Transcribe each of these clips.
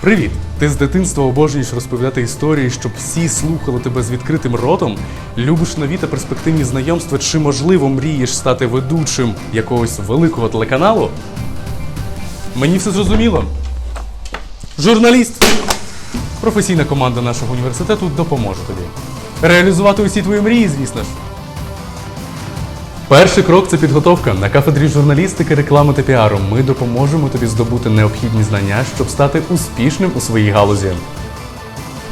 Привіт! Ти з дитинства обожнюєш розповідати історії, щоб всі слухали тебе з відкритим ротом. Любиш нові та перспективні знайомства, чи можливо мрієш стати ведучим якогось великого телеканалу? Мені все зрозуміло. Журналіст! Професійна команда нашого університету допоможе тобі. Реалізувати усі твої мрії, звісно ж. Перший крок це підготовка. На кафедрі журналістики, реклами та піару ми допоможемо тобі здобути необхідні знання, щоб стати успішним у своїй галузі.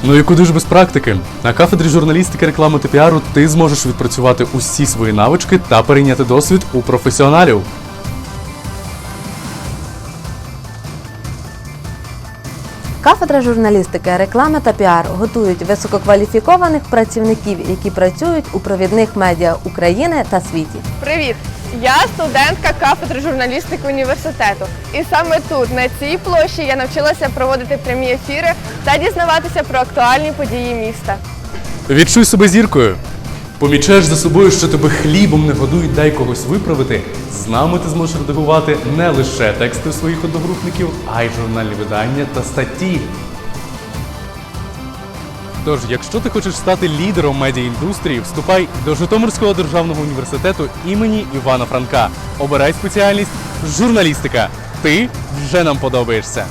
Ну і куди ж без практики? На кафедрі журналістики, реклами та піару ти зможеш відпрацювати усі свої навички та перейняти досвід у професіоналів. Кафедра журналістики, реклами та піар готують висококваліфікованих працівників, які працюють у провідних медіа України та світі. Привіт! Я студентка кафедри журналістики університету. І саме тут, на цій площі, я навчилася проводити прямі ефіри та дізнаватися про актуальні події міста. Відчуй себе зіркою. Помічаєш за собою, що тебе хлібом не годують, дай когось виправити. З нами ти зможеш редагувати не лише тексти своїх одногрупників, а й журнальні видання та статті. Тож, якщо ти хочеш стати лідером медіаіндустрії, вступай до Житомирського державного університету імені Івана Франка. Обирай спеціальність журналістика. Ти вже нам подобаєшся.